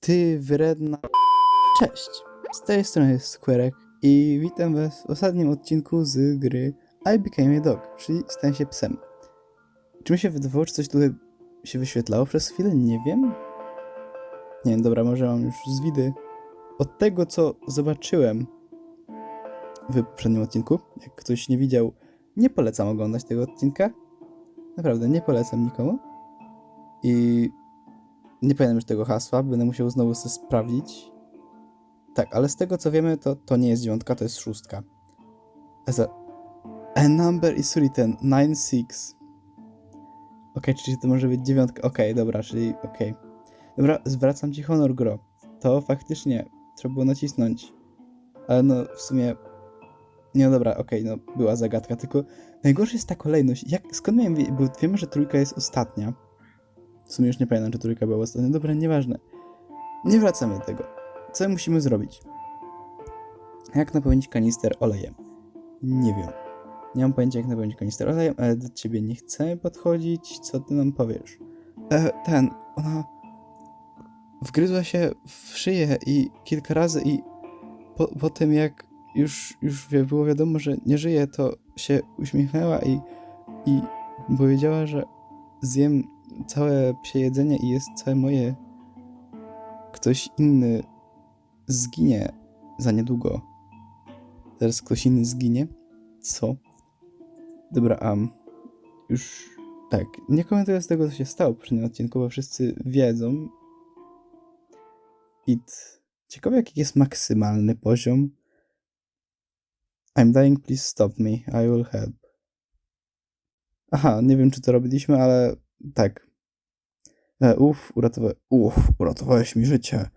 Ty wredna... Cześć, z tej strony jest Squarek i witam was w ostatnim odcinku z gry I Became a Dog, czyli stałem się psem. Czy mi się wydawało, czy coś tutaj się wyświetlało przez chwilę? Nie wiem. Nie wiem, dobra, może mam już z widy. Od tego, co zobaczyłem w poprzednim odcinku, jak ktoś nie widział, nie polecam oglądać tego odcinka. Naprawdę, nie polecam nikomu. I nie pamiętam już tego hasła, będę musiał znowu sobie sprawdzić. Tak, ale z tego co wiemy, to to nie jest dziewiątka, to jest szóstka. As a, a number is written 9-6. Okej, czyli to może być dziewiątka. Okej, dobra, czyli okej. Dobra, zwracam ci honor, gro. To faktycznie trzeba było nacisnąć. Ale no, w sumie... Nie, no dobra, okej, no, była zagadka, tylko najgorsza jest ta kolejność. Jak, skąd miałem bo wiemy, że trójka jest ostatnia. W sumie już nie pamiętam, czy trójka była ostatnia. Dobra, nieważne. Nie wracamy do tego. Co musimy zrobić? Jak napełnić kanister olejem? Nie wiem. Nie mam pojęcia, jak napełnić kanister olejem, ale do ciebie nie chcemy podchodzić. Co ty nam powiesz? E, ten, ona wgryzła się w szyję i kilka razy i po, po tym jak już, już było wiadomo, że nie żyje, to się uśmiechnęła i, i powiedziała, że zjem całe psie jedzenie i jest całe moje. Ktoś inny zginie za niedługo. Teraz ktoś inny zginie? Co? Dobra, am. już tak. Nie komentuję z tego, co się stało w poprzednim odcinku, bo wszyscy wiedzą. It. Ciekawe, jaki jest maksymalny poziom. I'm dying, please stop me. I will help. Aha, nie wiem, czy to robiliśmy, ale tak. E, Uff, uratowa- uff, uratowałeś mi życie.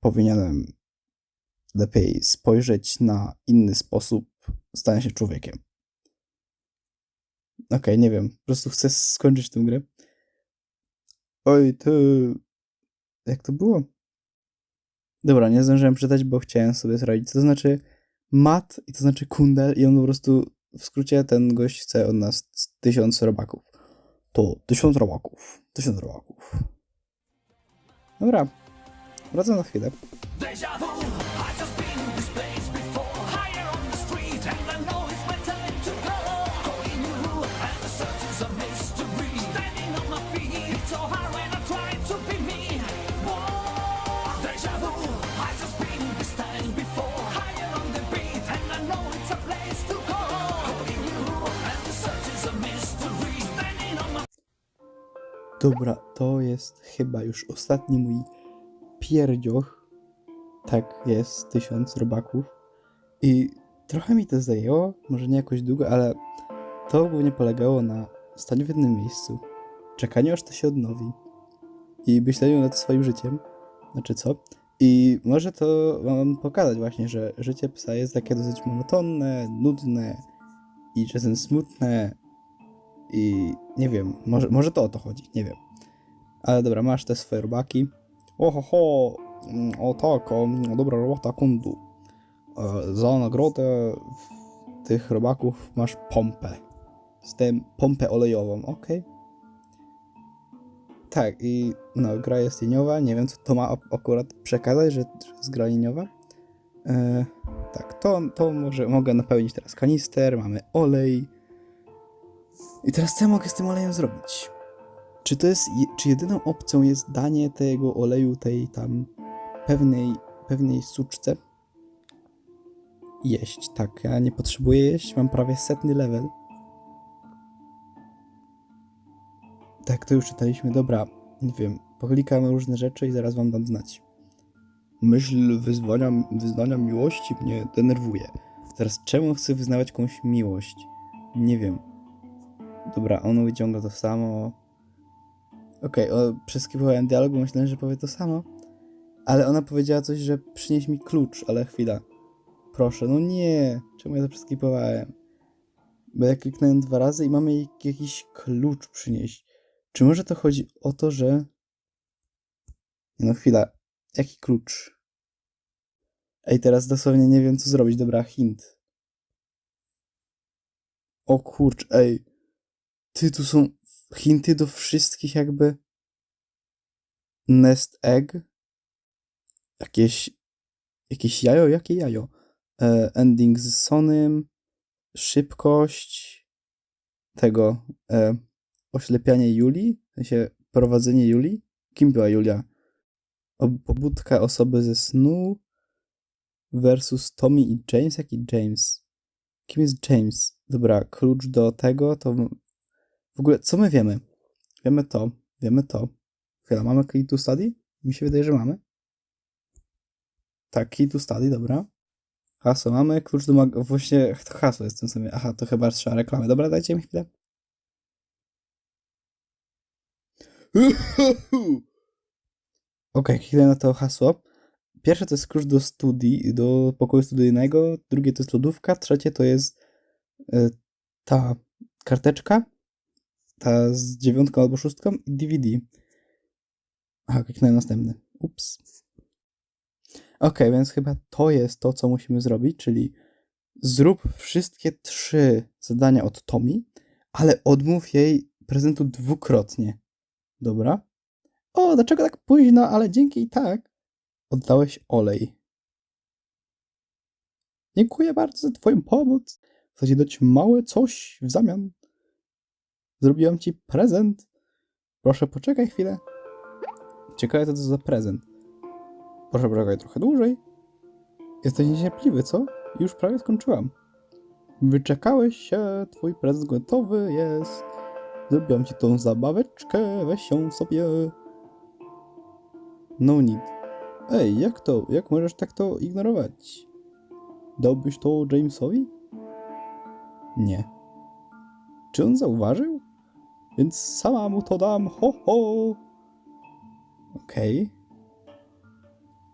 Powinienem lepiej spojrzeć na inny sposób stania się człowiekiem. Okej, nie wiem. Po prostu chcę skończyć tę grę. Oj, ty... Jak to było? Dobra, nie zdążyłem czytać, bo chciałem sobie sprawdzić, to znaczy mat i to znaczy kundel i on po prostu, w skrócie, ten gość chce od nas tysiąc robaków. To tysiąc robaków. Tysiąc robaków. Dobra. Wracam za chwilę. Dobra, to jest chyba już ostatni mój pierdzioch. Tak, jest tysiąc robaków. I trochę mi to zajęło, może nie jakoś długo, ale to głównie polegało na staniu w jednym miejscu, czekaniu aż to się odnowi i myśleniu nad swoim życiem. Znaczy co? I może to wam pokazać właśnie, że życie psa jest takie dosyć monotonne, nudne i czasem smutne i nie wiem, może, może to o to chodzi, nie wiem. Ale dobra, masz te swoje robaki. Oho, ho, mm, o tak, o, mm, dobra robota kundu. E, Za nagrodę tych robaków masz pompę. Z tym pompę olejową, ok. Tak, i no, gra jest liniowa. Nie wiem, co to ma ak- akurat przekazać, że, że jest gra liniowa. E, tak, to, to może mogę napełnić teraz kanister, mamy olej. I teraz co ja mogę z tym olejem zrobić? Czy to jest, je- czy jedyną opcją jest danie tego oleju tej tam pewnej, pewnej suczce? Jeść, tak. Ja nie potrzebuję jeść, mam prawie setny level. Tak, to już czytaliśmy. Dobra, nie wiem, poklikamy różne rzeczy i zaraz wam dam znać. Myśl wyzwania, wyznania miłości mnie denerwuje. Zaraz, czemu chcę wyznawać komuś miłość? Nie wiem. Dobra, on wyciąga to samo. Okej, okay, przeskiwałem dialog, bo myślałem, że powie to samo. Ale ona powiedziała coś, że przynieś mi klucz, ale chwila. Proszę, no nie. Czemu ja to przeskipowałem? Bo ja kliknąłem dwa razy i mamy jakiś klucz przynieść. Czy może to chodzi o to, że... No chwila. Jaki klucz? Ej, teraz dosłownie nie wiem, co zrobić. Dobra, hint. O kurcz, ej. Ty, tu są hinty do wszystkich jakby nest egg, jakieś, jakieś jajo, jakie jajo? E, ending z Sonym, szybkość tego e, oślepianie Julii, w sensie prowadzenie Julii. Kim była Julia? Pobudka osoby ze snu versus Tommy i James. Jaki James? Kim jest James? Dobra, klucz do tego to w ogóle co my wiemy? Wiemy to, wiemy to. Chwila, mamy key to study? Mi się wydaje, że mamy. Tak, key to study, dobra. Hasło mamy, klucz do mag... Właśnie to hasło jest w tym samym. Aha, to chyba trzeba reklamy. Dobra, dajcie mi chwilę. Okej, chwilę na to hasło. Pierwsze to jest klucz do studii, do pokoju studyjnego, drugie to jest lodówka, trzecie to jest y, ta karteczka, ta z dziewiątką albo szóstką i DVD. Aha, kliknąłem następny. Ups. Okej, więc chyba to jest to, co musimy zrobić, czyli zrób wszystkie trzy zadania od Tomi, ale odmów jej prezentu dwukrotnie. Dobra? O, dlaczego tak późno, ale dzięki i tak oddałeś olej. Dziękuję bardzo za twoją pomoc. Chcę ci dać małe coś w zamian. Zrobiłam ci prezent. Proszę, poczekaj chwilę. Ciekawe, co to za prezent. Proszę, poczekaj trochę dłużej. Jesteś niecierpliwy, co? Już prawie skończyłam. Wyczekałeś się, twój prezent gotowy jest. Zrobiłam ci tą zabaweczkę, weź ją sobie. No need. Ej, jak to? Jak możesz tak to ignorować? Dałbyś to Jamesowi? Nie. Czy on zauważył? Więc sama mu to dam, ho ho! Okej.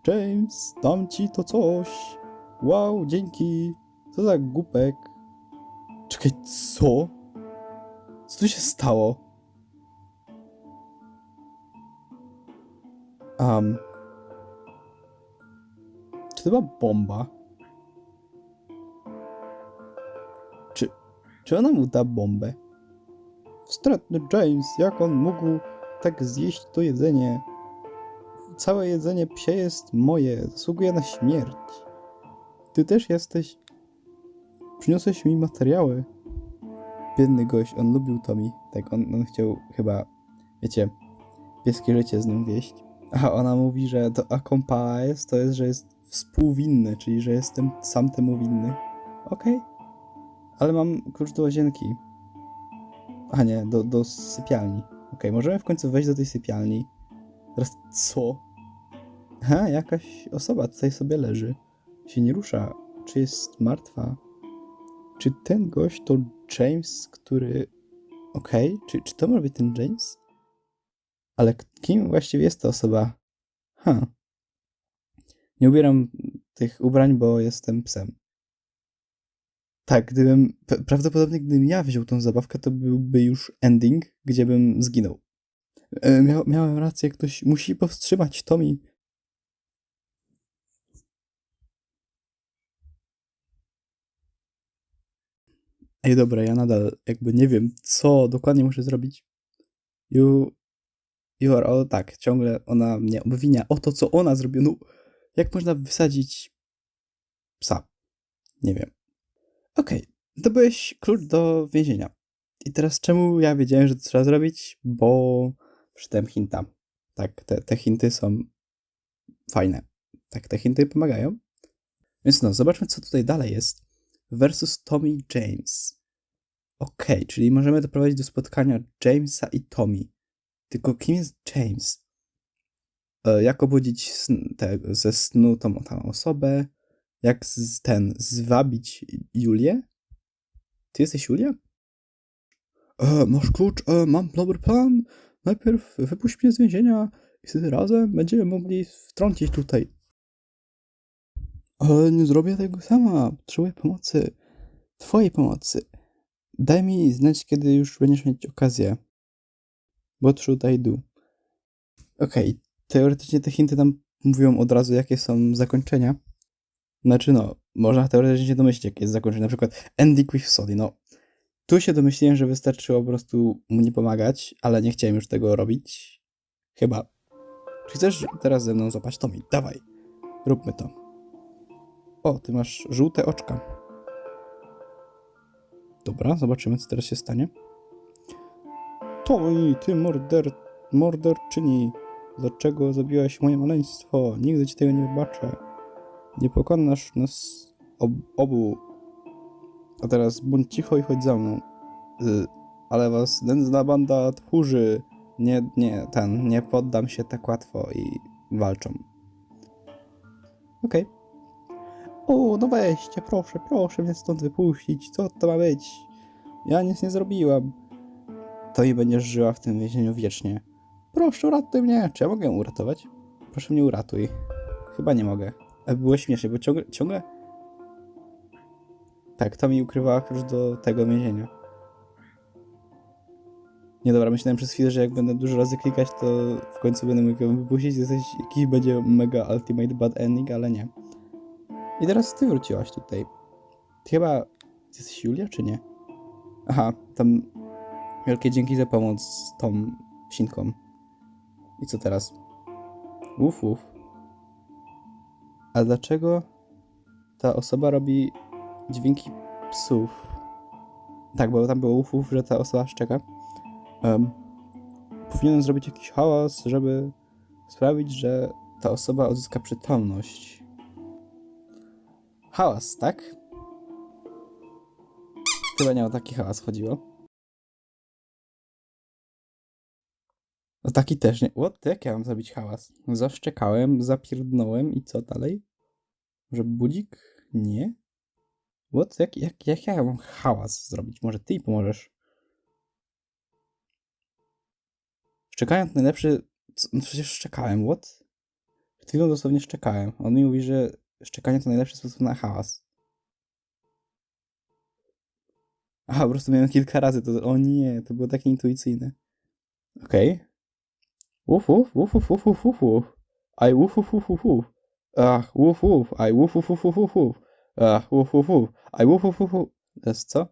James, dam ci to coś. Wow, dzięki. Co za głupek. Czekaj, co? Co tu się stało? Um. Czy to była bomba? Czy, czy ona mu da bombę? Wstrętny James, jak on mógł tak zjeść to jedzenie? Całe jedzenie psie jest moje, zasługuje na śmierć. Ty też jesteś. Przyniosłeś mi materiały. Biedny gość, on lubił Tommy. Tak, on, on chciał chyba, wiecie, pieskie życie z nią wieść. A ona mówi, że to accomplice to jest, że jest współwinny, czyli że jestem sam temu winny. Okej. Ale mam klucz do łazienki. A nie, do, do sypialni. Okej, możemy w końcu wejść do tej sypialni. Teraz co? Ha, jakaś osoba tutaj sobie leży. Się nie rusza. Czy jest martwa? Czy ten gość to James, który... Okej, czy, czy to może być ten James? Ale kim właściwie jest ta osoba? Ha. Nie ubieram tych ubrań, bo jestem psem. Tak, gdybym. Prawdopodobnie gdybym ja wziął tą zabawkę, to byłby już ending, gdzie bym zginął. E, Mia, miałem rację, ktoś musi powstrzymać Tommy. Ej, dobra, ja nadal jakby nie wiem, co dokładnie muszę zrobić. You. You are all tak, ciągle ona mnie obwinia o to, co ona zrobiła. No, jak można wysadzić psa? Nie wiem. Okej, to byłeś klucz do więzienia. I teraz czemu ja wiedziałem, że to trzeba zrobić? Bo przeczytałem hinta. Tak, te, te hinty są fajne. Tak, te hinty pomagają. Więc no, zobaczmy, co tutaj dalej jest. Versus Tommy James. Okej, czyli możemy doprowadzić do spotkania Jamesa i Tommy. Tylko kim jest James? E, Jak obudzić sn- te, ze snu tą, tą osobę? Jak z, ten, zwabić Julię? Ty jesteś Julia? E, masz klucz, e, mam dobry plan. Najpierw wypuść mnie z więzienia i wtedy razem będziemy mogli wtrącić tutaj. Ale nie zrobię tego sama. Potrzebuję pomocy. Twojej pomocy. Daj mi znać, kiedy już będziesz mieć okazję. What should I do? Okej, teoretycznie te hinty tam mówią od razu, jakie są zakończenia. Znaczy no, można teoretycznie się domyślić, jakie jest zakończenie. Na przykład ending with Sody. No, tu się domyśliłem, że wystarczyło po prostu nie pomagać, ale nie chciałem już tego robić. Chyba. Czy chcesz teraz ze mną złapać Tommy? Dawaj, róbmy to. O, ty masz żółte oczka. Dobra, zobaczymy, co teraz się stanie. Tommy, ty morder... morderczyni. Dlaczego zabiłaś moje maleństwo? Nigdy ci tego nie wybaczę. Nie pokonasz nas ob obu. A teraz bądź cicho i chodź za mną. Y, ale was nędzna banda tchórzy. Nie, nie, ten, nie poddam się tak łatwo i walczą. Okej. O, no weźcie, proszę, proszę mnie stąd wypuścić. Co to ma być? Ja nic nie zrobiłam. To i będziesz żyła w tym więzieniu wiecznie. Proszę, uratuj mnie. Czy ja mogę uratować? Proszę mnie uratuj. Chyba nie mogę. Ale było śmiesznie, bo ciągle... ciągle... Tak, to mi ukrywała klucz do tego więzienia. Nie dobra, myślałem przez chwilę, że jak będę dużo razy klikać, to w końcu będę mógł ją wypuścić. Jesteś, jakiś będzie mega ultimate bad ending, ale nie. I teraz ty wróciłaś tutaj. Ty chyba... Jesteś Julia, czy nie? Aha, tam... Wielkie dzięki za pomoc z tą psinką. I co teraz? Uf, uf. A dlaczego ta osoba robi dźwięki psów? Tak, bo tam było uf, uf, że ta osoba szczeka. Um, powinienem zrobić jakiś hałas, żeby sprawić, że ta osoba odzyska przytomność. Hałas, tak? Chyba nie o taki hałas chodziło. No taki też nie. What? Jak ja mam zrobić hałas? Zaszczekałem, zapierdnąłem i co dalej? Może budzik? Nie? What? Jak, jak, jak ja mam hałas zrobić? Może ty pomożesz? Szczekając najlepszy... No przecież szczekałem, what? Przed chwilą dosłownie szczekałem. On mi mówi, że szczekanie to najlepszy sposób na hałas. Aha, po prostu miałem kilka razy to... O nie, to było takie intuicyjne. Okej. Okay. Uf, uf, uf, uf, uf, uf, uf. Aj, uf, uf, uf, uf, uf. Ach, uf, uf, aj, uf, uf, uf, uf, uf. Ach, uf, uf, uf. Aj, uf. Teraz co?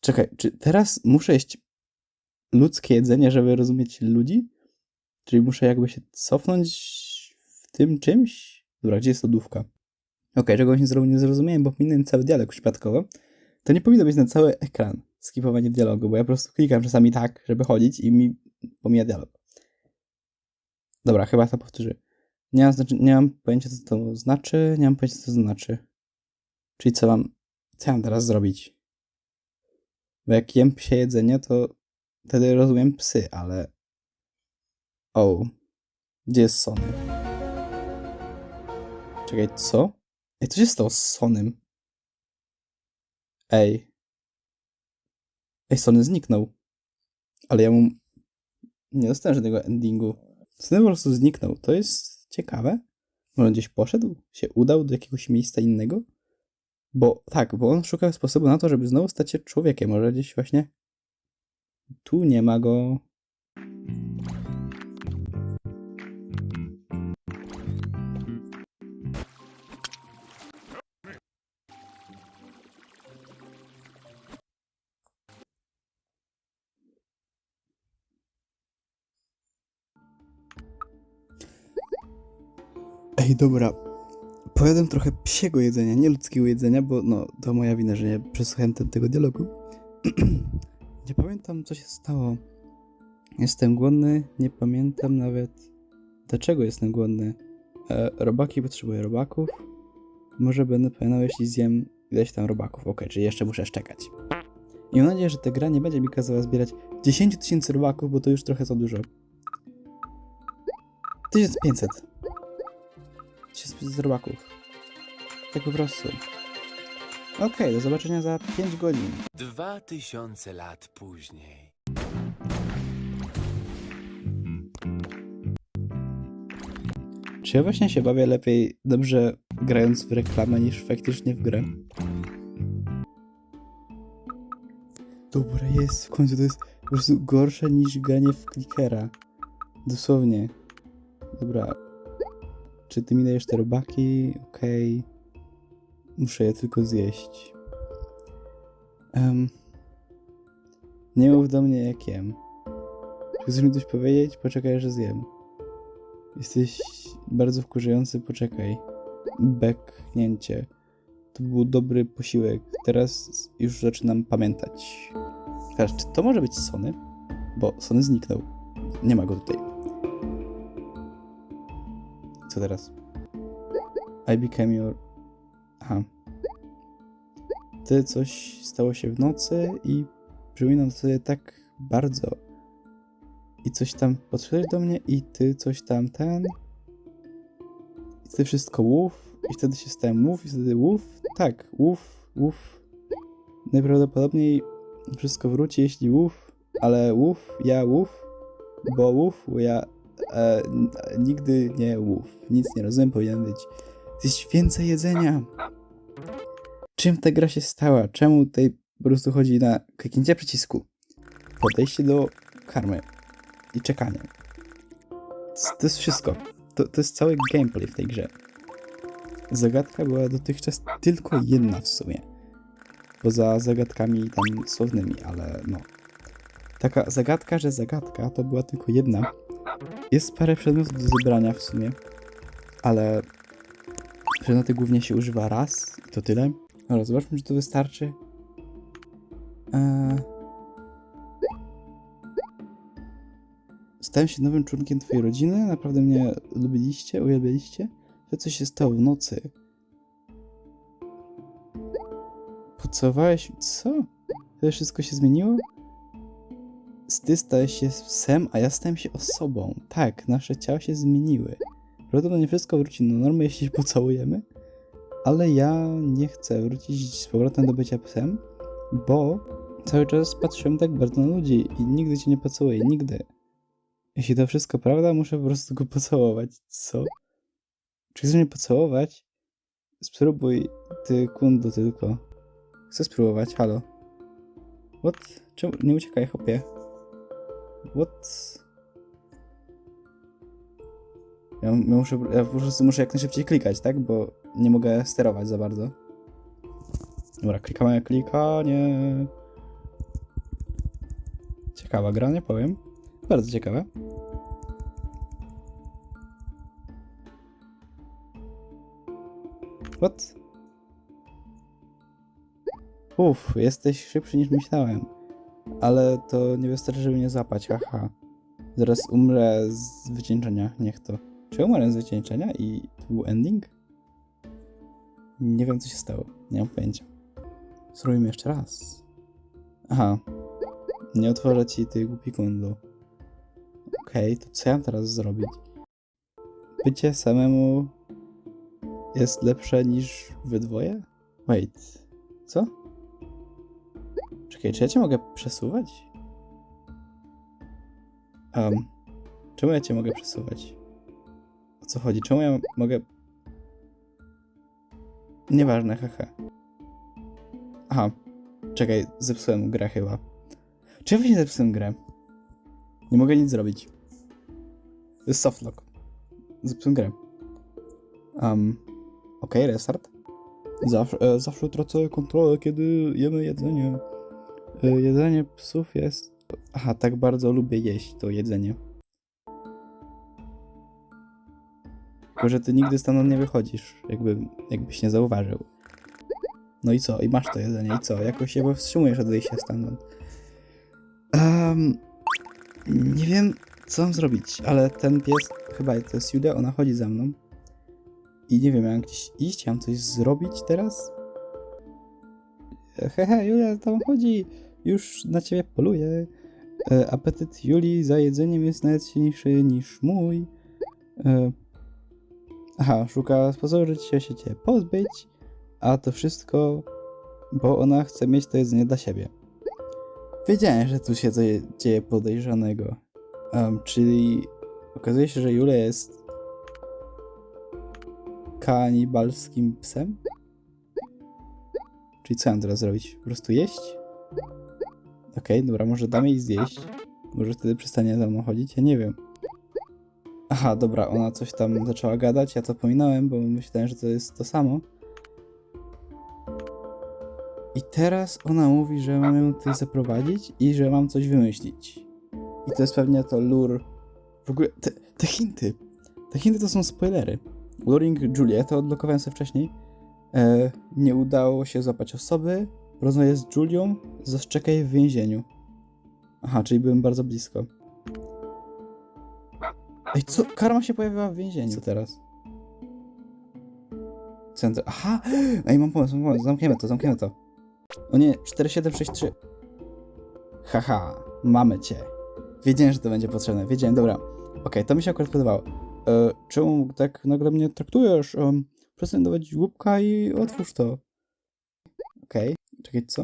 Czekaj, czy teraz muszę jeść ludzkie jedzenie, żeby rozumieć ludzi? Czyli muszę jakby się cofnąć w tym czymś? Dobra, gdzie jest lodówka? Okej, okay, czegoś nie, zrobię, nie zrozumiałem, bo pominąłem cały dialog przypadkowo. To nie powinno być na cały ekran skipowanie dialogu, bo ja po prostu klikam czasami tak, żeby chodzić i mi pomija dialog. Dobra, chyba to powtórzę. Nie mam, znaczy, nie mam pojęcia, co to znaczy, nie mam pojęcia, co to znaczy. Czyli co mam, co mam teraz zrobić? Bo jak jem psie jedzenie, to wtedy rozumiem psy, ale... O, gdzie jest Sony? Czekaj, co? Ej, co się stało z Sonym? Ej. Ej, Sony zniknął. Ale ja mu nie dostałem żadnego endingu. Sony po prostu zniknął. To jest ciekawe. Może gdzieś poszedł? Się udał do jakiegoś miejsca innego? Bo tak, bo on szukał sposobu na to, żeby znowu stać się człowiekiem. Może gdzieś właśnie tu nie ma go. Ej, dobra. Pojadłem trochę psiego jedzenia, nie ludzkiego jedzenia, bo no, to moja wina, że nie przesłuchałem te- tego dialogu. nie pamiętam, co się stało. Jestem głodny, nie pamiętam nawet, dlaczego jestem głodny. E, robaki potrzebuję robaków. Może będę pamiętał, jeśli zjem ileś tam robaków. Okej, czyli jeszcze muszę szczekać. I mam nadzieję, że ta gra nie będzie mi kazała zbierać 10 tysięcy robaków, bo to już trochę za dużo. 1500. 1500 robaków. Tak po prostu. Okej, do zobaczenia za 5 godzin. Dwa tysiące lat później. Czy ja właśnie się bawię lepiej dobrze grając w reklamę niż faktycznie w grę? Dobra, jest, w końcu to jest po prostu gorsze niż granie w klikera. Dosłownie. Dobra. Czy ty mi dajesz te robaki? Okej. Muszę je tylko zjeść. Um, nie mów do mnie jak jem. Chcesz mi coś powiedzieć? Poczekaj, że zjem. Jesteś bardzo wkurzający, poczekaj. Beknięcie. To był dobry posiłek. Teraz już zaczynam pamiętać. Teraz, czy to może być Sony? Bo Sony zniknął. Nie ma go tutaj. Co teraz? I became your... Aha. Ty coś stało się w nocy i przypominam sobie tak bardzo. I coś tam podszedłeś do mnie i ty coś tam ten... I wtedy wszystko łów i wtedy się stałem łów i wtedy łów. Tak, łów, łów. Najprawdopodobniej wszystko wróci, jeśli łów, ale łów, ja łów, bo łów, ja e, nigdy nie łów. Nic nie rozumiem, powinien być gdzieś więcej jedzenia. Czym ta gra się stała? Czemu tutaj po prostu chodzi na kliknięcie przycisku, podejście do karmy i czekanie? To, to jest wszystko. To, to jest cały gameplay w tej grze. Zagadka była dotychczas tylko jedna w sumie. Poza zagadkami tam słownymi, ale no. Taka zagadka, że zagadka to była tylko jedna. Jest parę przedmiotów do zebrania w sumie, ale przedmioty głównie się używa raz i to tyle. Dobra, zobaczmy, czy to wystarczy. Eee... Stałem się nowym członkiem twojej rodziny, naprawdę mnie lubiliście, uwielbialiście. To co się stało w nocy? Pocałowałeś... Co? To wszystko się zmieniło? Ty stałeś się psem, a ja stałem się osobą. Tak, nasze ciała się zmieniły. Prawdopodobnie wszystko wróci do normy, jeśli się pocałujemy. Ale ja nie chcę wrócić z powrotem do bycia psem, bo cały czas patrzyłem tak bardzo na ludzi i nigdy cię nie pocałuję, nigdy. Jeśli to wszystko prawda, muszę po prostu go pocałować. Co? Czy chcesz mnie pocałować? Spróbuj, ty kundo tylko. Chcę spróbować, halo. What? Czemu? Nie uciekaj, hopie. What? Ja, muszę, ja po prostu muszę jak najszybciej klikać, tak? Bo nie mogę sterować za bardzo. Dobra, klikamy, klikanie. Ciekawa gra, nie powiem. Bardzo ciekawa. What? Uff, jesteś szybszy niż myślałem. Ale to nie wystarczy, żeby mnie zapać, haha. Zaraz umrę z wycieńczenia, niech to. Czy umarłem z wycieńczenia i to był ending? Nie wiem, co się stało. Nie mam pojęcia. Spróbujmy jeszcze raz. Aha. Nie otworzę ci tej głupi kundlu. Okej, to co ja mam teraz zrobić? Bycie samemu jest lepsze niż wy dwoje? Wait. Co? Czekaj, czy ja cię mogę przesuwać? Um, czemu ja cię mogę przesuwać? O co chodzi? Czemu ja mogę... Nieważne, haha. Aha. Czekaj, zepsułem grę chyba. Czy ja właśnie zepsułem grę? Nie mogę nic zrobić. To jest softlock. Zepsułem grę. Um, Okej, restart. Zawsze, e, zawsze tracę kontrolę, kiedy jemy jedzenie. Jedzenie psów jest... Aha, tak bardzo lubię jeść to jedzenie. Tylko, że ty nigdy stamtąd nie wychodzisz, jakby, jakbyś nie zauważył. No i co? I masz to jedzenie, i co? Jakoś się powstrzymujesz od wyjścia stamtąd. Um, nie wiem, co mam zrobić, ale ten pies, chyba to jest Julia, ona chodzi za mną. I nie wiem, mam gdzieś iść, mam coś zrobić teraz? Hehe, Julia tam chodzi, już na ciebie poluje. E, apetyt Julii za jedzeniem jest nawet silniejszy niż mój. E, aha, szuka sposobu, żeby się się cię pozbyć, a to wszystko, bo ona chce mieć to jedzenie dla siebie. Wiedziałem, że tu się coś dzieje podejrzanego. Um, czyli okazuje się, że Julia jest kanibalskim psem? Czyli co mam teraz zrobić? Po prostu jeść? Okej, dobra, może dam jej zjeść. Może wtedy przestanie za mną chodzić? Ja nie wiem. Aha, dobra, ona coś tam zaczęła gadać, ja to pominąłem, bo myślałem, że to jest to samo. I teraz ona mówi, że mam ją tutaj zaprowadzić i że mam coś wymyślić. I to jest pewnie to lure. W ogóle te, te hinty. Te hinty to są spoilery. Luring Juliet, to odblokowałem sobie wcześniej. E, nie udało się złapać osoby. Rozmawiaj z Julią, zaszczekaj jej w więzieniu. Aha, czyli byłem bardzo blisko. Ej, co? Karma się pojawiła w więzieniu. Co teraz? Centrum. Aha! Ej, mam pomysł, mam pomysł. Zamkniemy to, zamkniemy to. O nie, 4763. Haha, mamy cię. Wiedziałem, że to będzie potrzebne. Wiedziałem, dobra. Okej, to mi się akurat podobało. E, czemu tak nagle mnie traktujesz? Um, przestań dawać łupka i otwórz to. Okej, czekaj, co?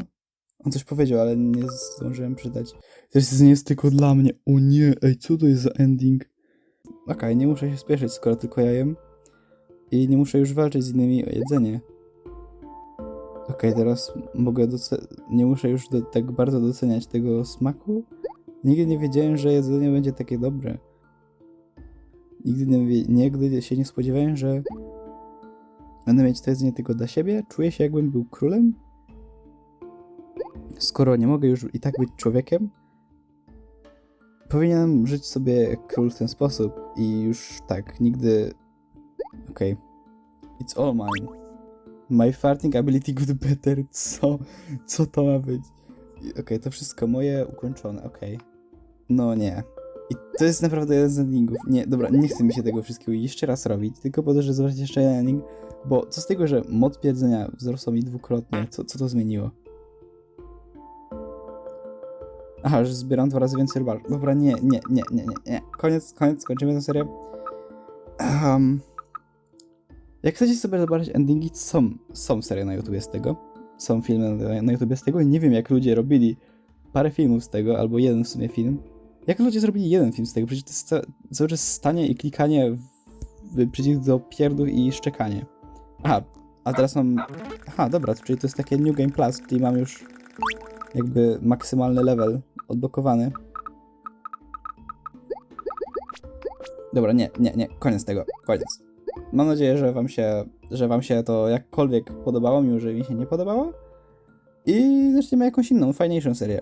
On coś powiedział, ale nie zdążyłem. To jest, nie jest tylko dla mnie. O nie, ej, co to jest za ending? Okej, nie muszę się spieszyć, skoro tylko ja jem. I nie muszę już walczyć z innymi o jedzenie. Okej, teraz mogę nie muszę już tak bardzo doceniać tego smaku. Nigdy nie wiedziałem, że jedzenie będzie takie dobre. Nigdy, nie, nigdy się nie spodziewałem, że będę mieć to jedzenie tylko dla siebie. Czuję się jakbym był królem. Skoro nie mogę już i tak być człowiekiem, powinienem żyć sobie król w ten sposób i już tak, nigdy... Okej. It's all mine. My farting ability good better. Co? Co to ma być? Okej, to wszystko moje ukończone, okej. No nie. I to jest naprawdę jeden z endingów. Nie, dobra, nie chcę mi się tego wszystkiego jeszcze raz robić, tylko po to, żeby zobaczyć jeszcze jeden ending, bo co z tego, że moc pierdzenia wzrosła mi dwukrotnie? Co, co to zmieniło? Aha, że zbieram dwa razy więcej rybal. Dobra, nie, nie, nie, nie, nie, nie. Koniec, koniec, kończymy tę serię. Um, jak chcecie sobie zobaczyć endingi, są, są serie na YouTube z tego. Są filmy na, na YouTube z tego nie wiem jak ludzie robili parę filmów z tego, albo jeden w sumie film. Jak ludzie zrobili jeden film z tego? Przecież to jest ca- cały czas stanie i klikanie w, w przycisk do pierdów i szczekanie. Aha, a teraz mam... Aha, dobra, czyli to jest takie New Game Plus, czyli mam już jakby maksymalny level odblokowany. Dobra, nie, nie, nie, koniec tego, koniec. Mam nadzieję, że wam się, że wam się to jakkolwiek podobało, mimo że mi się nie podobało. I zaczniemy jakąś inną, fajniejszą serię.